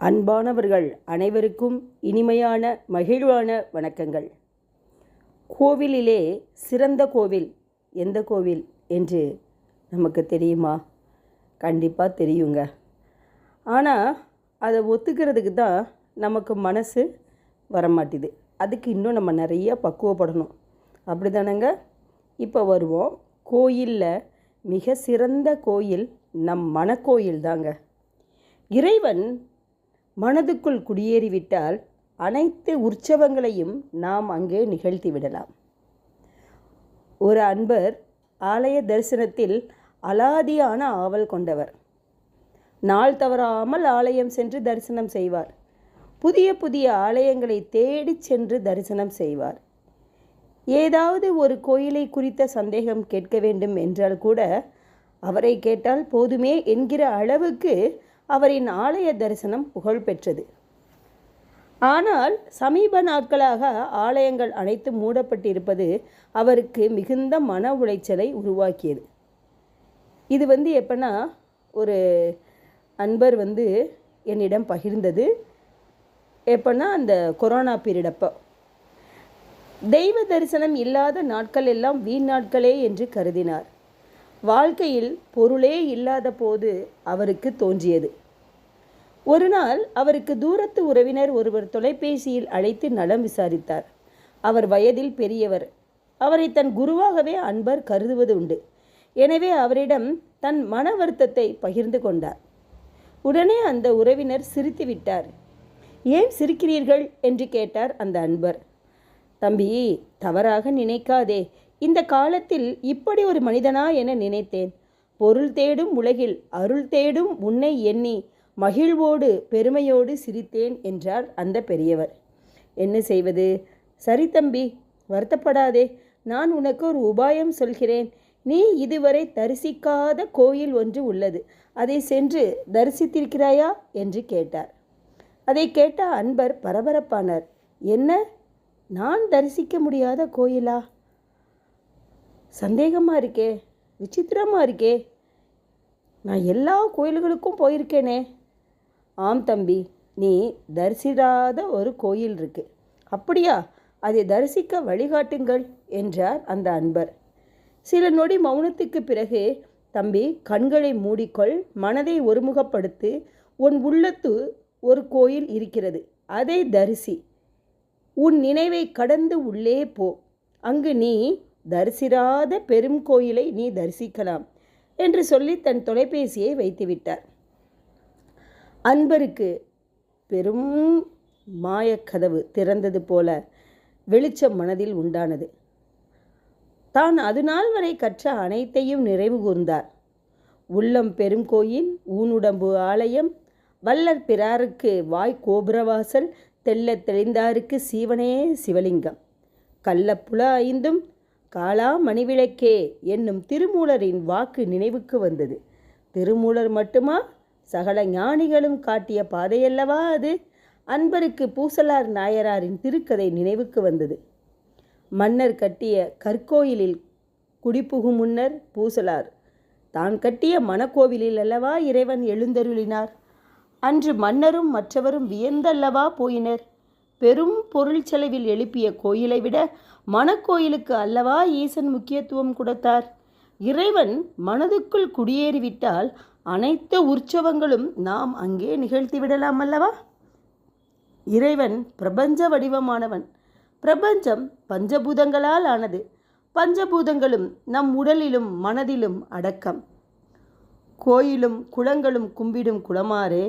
அன்பானவர்கள் அனைவருக்கும் இனிமையான மகிழ்வான வணக்கங்கள். கோவிலிலே சிறந்த கோவில் எந்த கோவில் என்று நமக்கு தெரியுமா? கண்டிப்பாக தெரியுங்க. ஆனால் அதை ஒத்துக்கிறதுக்கு தான் நமக்கு மனசு வரமாட்டுது. அதுக்கு இன்னும் நம்ம நிறைய பக்குவப்படணும். அப்படி தானேங்க இப்போ வருவோம். கோயிலில் மிக சிறந்த கோயில் நம் மனக்கோயில் தாங்க இறைவன் மனதுக்குள் குடியேறிவிட்டால் அனைத்து உற்சவங்களையும் நாம் அங்கே நிகழ்த்தி விடலாம் ஒரு அன்பர் ஆலய தரிசனத்தில் அலாதியான ஆவல் கொண்டவர். நாள் தவறாமல் ஆலயம் சென்று தரிசனம் செய்வார். புதிய புதிய ஆலயங்களை தேடிச் சென்று தரிசனம் செய்வார். ஏதாவது ஒரு கோயிலை குறித்த சந்தேகம் கேட்க வேண்டும் என்றால் கூட அவரை கேட்டால் போதுமே என்கிற அளவுக்கு அவரின் ஆலய தரிசனம் புகழ் பெற்றது ஆனால் சமீப நாட்களாக ஆலயங்கள் அனைத்து மூடப்பட்டிருப்பது அவருக்கு மிகுந்த மன உளைச்சலை உருவாக்கியது. இது வந்து எப்பன்னா ஒரு அன்பர் வந்து என்னிடம் பகிர்ந்தது. எப்பன்னா அந்த கொரோனா பீரியட் அப்போ. தெய்வ தரிசனம் இல்லாத நாட்கள் எல்லாம் வீண் நாட்களே என்று கருதினார். வாழ்க்கையில் பொருளே இல்லாத போது அவருக்கு தோன்றியது. ஒரு நாள் அவருக்கு தூரத்து உறவினர் ஒருவர் தொலைபேசியில் அழைத்து நலம் விசாரித்தார். அவர் வயதில் பெரியவர். அவரை தன் குருவாகவே அன்பர் கருதுவது உண்டு. எனவே அவரிடம் தன் மன வருத்தத்தை பகிர்ந்து கொண்டார். உடனே அந்த உறவினர் சிரித்து விட்டார். ஏன் சிரிக்கிறீர்கள்? என்று கேட்டார் அந்த அன்பர். தம்பி தவறாக நினைக்காதே. இந்த காலத்தில் இப்படி ஒரு மனிதனா என நினைத்தேன். பொருள் தேடும் உலகில் அருள் தேடும் உன்னை எண்ணி மகிழ்வோடு பெருமையோடு சிரித்தேன் என்றார் அந்த பெரியவர். என்ன செய்வது? சரி தம்பி வருத்தப்படாதே. நான் உனக்கு ஒரு உபாயம் சொல்கிறேன். நீ இதுவரை தரிசிக்காத கோயில் ஒன்று உள்ளது. அதை சென்று தரிசித்திருக்கிறாயா? என்று கேட்டார். அதை கேட்ட அன்பர் பரபரப்பானார். என்ன? நான் தரிசிக்க முடியாத கோயிலா? சந்தேகமாக இருக்கே? விசித்திரமாக இருக்கே? நான் எல்லா கோயில்களுக்கும் போயிருக்கேனே. ஆம் தம்பி நீ தரிசிராத ஒரு கோயில் இருக்கு. அப்படியா? அதை தரிசிக்க வழிகாட்டுங்கள் என்றார் அந்த அன்பர். சில நொடி மௌனத்துக்கு பிறகு தம்பி கண்களை மூடிக்கொள் மனதை ஒருமுகப்படுத்து உன் உள்ளத்து ஒரு கோயில் இருக்கிறது. அதை தரிசி. உன் நினைவை கடந்து உள்ளே போ. அங்கு நீ தரிசிராத பெரும் கோயிலை நீ தரிசிக்கலாம் என்று சொல்லி தன் தொலைபேசியை வைத்துவிட்டார். அன்பருக்கு பெரும் மாயக்கதவு திறந்தது போல வெளிச்சம் மனதில் உண்டானது. தான் அது நாள் வரை கற்ற அனைத்தையும் நிறைவு கூர்ந்தார். உள்ளம் பெரும் கோயில் ஊனுடம்பு ஆலயம் வல்லற் பிறாருக்கு வாய் கோபுரவாசல் தெல்ல தெளிந்தாருக்கு சீவனே சிவலிங்கம். கள்ளப்புல ஐந்தும் காலா மணிவிளக்கே என்னும் திருமூலரின் வாக்கு நினைவுக்கு வந்தது. திருமூலர் மட்டுமா? சகல ஞானிகளும் காட்டிய பாதையல்லவா அது? அன்பருக்கு பூசலார் நாயராரின் திருக்கதை நினைவுக்கு வந்தது. மன்னர் கட்டிய கற்கோயிலில் குடிபுகும் முன்னர் பூசலார் தான் கட்டிய மணக்கோவிலில் அல்லவா இறைவன் எழுந்தருளினார்? அன்று மன்னரும் மற்றவரும் வியந்தல்லவா போயினர்? பெரும் பொருள் செலவில் எழுப்பிய கோயிலை விட மணக்கோயிலுக்கு அல்லவா ஈசன் முக்கியத்துவம் கொடுத்தார். இறைவன் மனதுக்குள் குடியேறிவிட்டால் அனைத்து உற்சவங்களும் நாம் அங்கே நிகழ்த்தி விடலாம் அல்லவா? இறைவன் பிரபஞ்ச வடிவமானவன். பிரபஞ்சம் பஞ்சபூதங்களால் ஆனது. பஞ்சபூதங்களும் நம் உடலிலும் மனதிலும் அடக்கம். கோயிலும் குளங்களும் கும்பிடும் குளமாறே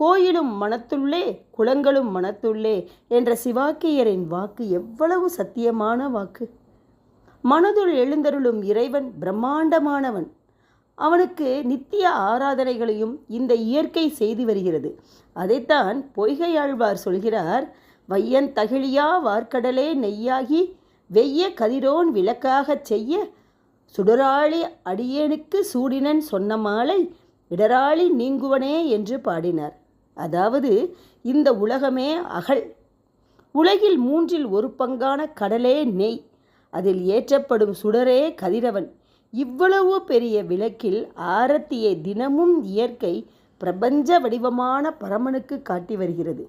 கோயிலும் மனத்துள்ளே குளங்களும் மனத்துள்ளே என்ற சிவாக்கியரின் வாக்கு எவ்வளவு சத்தியமான வாக்கு? மனதுள் எழுந்தருளும் இறைவன் பிரம்மாண்டமானவன். அவனுக்கு நித்திய ஆராதனைகளையும் இந்த இயற்கை செய்து வருகிறது. அதைத்தான் பொய்கையாழ்வார் சொல்கிறார் வையன் தகிழியா வார்க்கடலே நெய்யாகி வெய்ய கதிரோன் விளக்காகச் செய்ய சுடராளி அடியேனுக்கு சூடினன் சொன்ன மாலை இடராளி நீங்குவனே என்று பாடினார். அதாவது இந்த உலகமே அகல். உலகில் மூன்றில் ஒரு பங்கான கடலே நெய். அதில் ஏற்றப்படும் சுடரே கதிரவன். இவ்வளவு பெரிய விளக்கில் ஆரத்தியை தினமும் இயற்கை பிரபஞ்ச வடிவமான பரமனுக்கு காட்டி வருகிறது.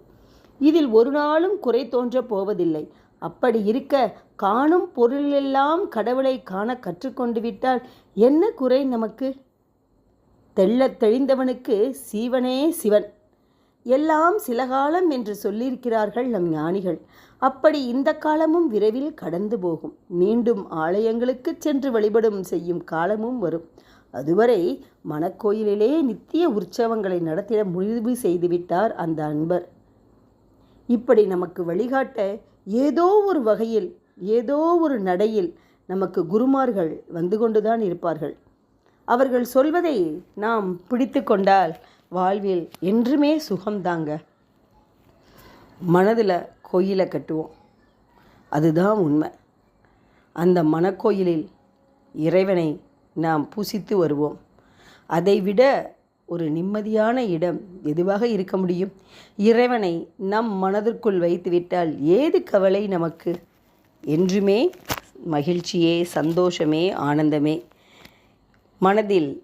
இதில் ஒரு நாளும் குறை தோன்றப் போவதில்லை. அப்படி இருக்க காணும் பொருளெல்லாம் கடவுளை காண கற்றுக்கொண்டு விட்டால் என்ன குறை நமக்கு? தெள்ளத் தெளிந்தவனுக்கு சீவனே சிவன். எல்லாம் சில காலம் என்று சொல்லியிருக்கிறார்கள் நம் ஞானிகள். அப்படி இந்த காலமும் விரைவில் கடந்து போகும். மீண்டும் ஆலயங்களுக்கு சென்று வழிபடும் செய்யும் காலமும் வரும். அதுவரை மணக்கோயிலிலே நித்திய உற்சவங்களை நடத்திட முடிவு செய்துவிட்டார் அந்த அன்பர். இப்படி நமக்கு வழிகாட்ட ஏதோ ஒரு வகையில் ஏதோ ஒரு நடையில் நமக்கு குருமார்கள் வந்து கொண்டுதான் இருப்பார்கள். அவர்கள் சொல்வதை நாம் பிடித்து கொண்டால் வாழ்வில் என்றுமே சுகம்தாங்க. மனதில் கோயிலை கட்டுவோம். அதுதான் உண்மை. அந்த மனக்கோயிலில் இறைவனை நாம் பூசித்து வருவோம். அதைவிட ஒரு நிம்மதியான இடம் எதுவாக இருக்க முடியும்? இறைவனை நம் மனதிற்குள் வைத்துவிட்டால் ஏது கவலை நமக்கு? என்றுமே மகிழ்ச்சியே சந்தோஷமே ஆனந்தமே. மனதில்